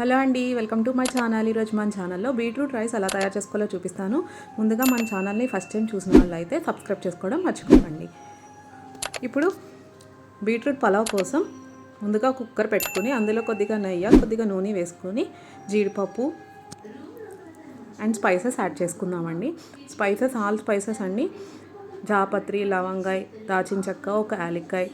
Hello అండి welcome to my channel. ఈరోజు మన ఛానల్లో బీట్రూట్ రైస్ ఎలా తయారు చేసుకోవాలో చూపిస్తాను. ముందుగా మన ఛానల్ని ఫస్ట్ టైం చూసిన వాళ్ళు అయితే సబ్స్క్రైబ్ చేసుకోవడం మర్చిపోకండి. ఇప్పుడు బీట్రూట్ పలావ్ కోసం ముందుగా కుక్కర్ పెట్టుకుని అందులో కొద్దిగా నెయ్యి కొద్దిగా నూనె వేసుకొని జీడిపప్పు అండ్ స్పైసెస్ యాడ్ చేసుకుందామండి. స్పైసెస్ ఆల్ స్పైసెస్ అండి. జాపత్రి లవంగాయ దాచిన చెక్క ఒక యాలక్కాయ్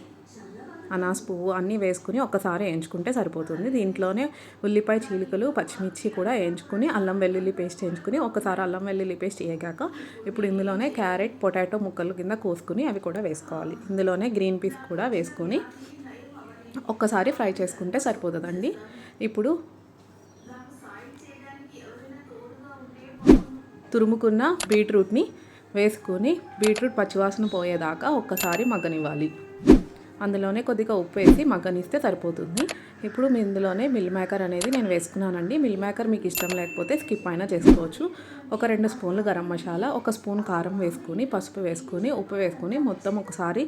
అనాస్ పువ్వు అన్నీ వేసుకుని ఒక్కసారి వేయించుకుంటే సరిపోతుంది. దీంట్లోనే ఉల్లిపాయ చీలికలు పచ్చిమిర్చి కూడా వేయించుకుని అల్లం వెల్లుల్లి పేస్ట్ వేయించుకుని ఒకసారి అల్లం వెల్లుల్లి పేస్ట్ వేయగాక ఇప్పుడు ఇందులోనే క్యారెట్ పొటాటో ముక్కలు కింద కోసుకుని అవి కూడా వేసుకోవాలి. ఇందులోనే గ్రీన్ పీస్ కూడా వేసుకొని ఒక్కసారి ఫ్రై చేసుకుంటే సరిపోతుందండి. ఇప్పుడు తురుముకున్న బీట్రూట్ని వేసుకొని బీట్రూట్ పచ్చివాసన పోయేదాకా ఒక్కసారి మగ్గనివ్వాలి. అందులోనే కొద్దిగా ఉప్పు వేసి మగ్గనిస్తే సరిపోతుంది. ఇప్పుడు మీ ఇందులోనే మిల్ మేకర్ అనేది నేను వేసుకున్నానండి. మిల్ మేకర్ మీకు ఇష్టం లేకపోతే స్కిప్ అయినా చేసుకోవచ్చు. ఒక రెండు స్పూన్లు గరం మసాలా ఒక స్పూన్ కారం వేసుకుని పసుపు వేసుకుని ఉప్పు వేసుకొని మొత్తం ఒకసారి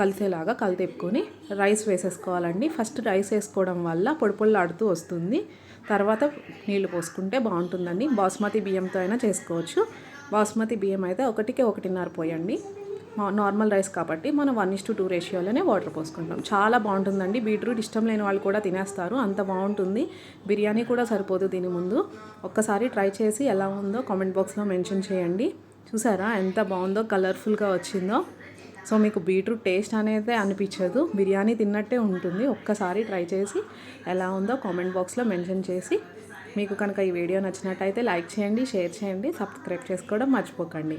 కలిసేలాగా కలితెప్పుకొని రైస్ వేసేసుకోవాలండి. ఫస్ట్ రైస్ వేసుకోవడం వల్ల పొడి పొడిలాడుతూ వస్తుంది. తర్వాత నీళ్ళు పోసుకుంటే బాగుంటుందండి. బాస్మతి బియ్యంతో అయినా చేసుకోవచ్చు. బాస్మతి బియ్యం అయితే ఒకటికి ఒకటిన్నర పోయండి. నార్మల్ రైస్ కాబట్టి మనం వన్ ఇస్ టు టూ రేషియోలోనే వాటర్ పోసుకుంటాం. చాలా బాగుంటుందండి. బీట్రూట్ ఇష్టం లేని వాళ్ళు కూడా తినేస్తారు. అంత బాగుంటుంది. బిర్యానీ కూడా సరిపోదు దీని ముందు. ఒక్కసారి ట్రై చేసి ఎలా ఉందో కామెంట్ బాక్స్లో మెన్షన్ చేయండి. చూసారా? ఎంత బాగుందో కలర్ఫుల్గా వచ్చిందో. సో మీకు బీట్రూట్ టేస్ట్ అనేది అనిపించదు. బిర్యానీ తిన్నట్టే ఉంటుంది. ఒక్కసారి ట్రై చేసి ఎలా ఉందో కామెంట్ బాక్స్లో మెన్షన్ చేసి మీకు కనుక ఈ వీడియో నచ్చినట్టయితే లైక్ చేయండి షేర్ చేయండి సబ్స్క్రైబ్ చేసుకోవడం మర్చిపోకండి.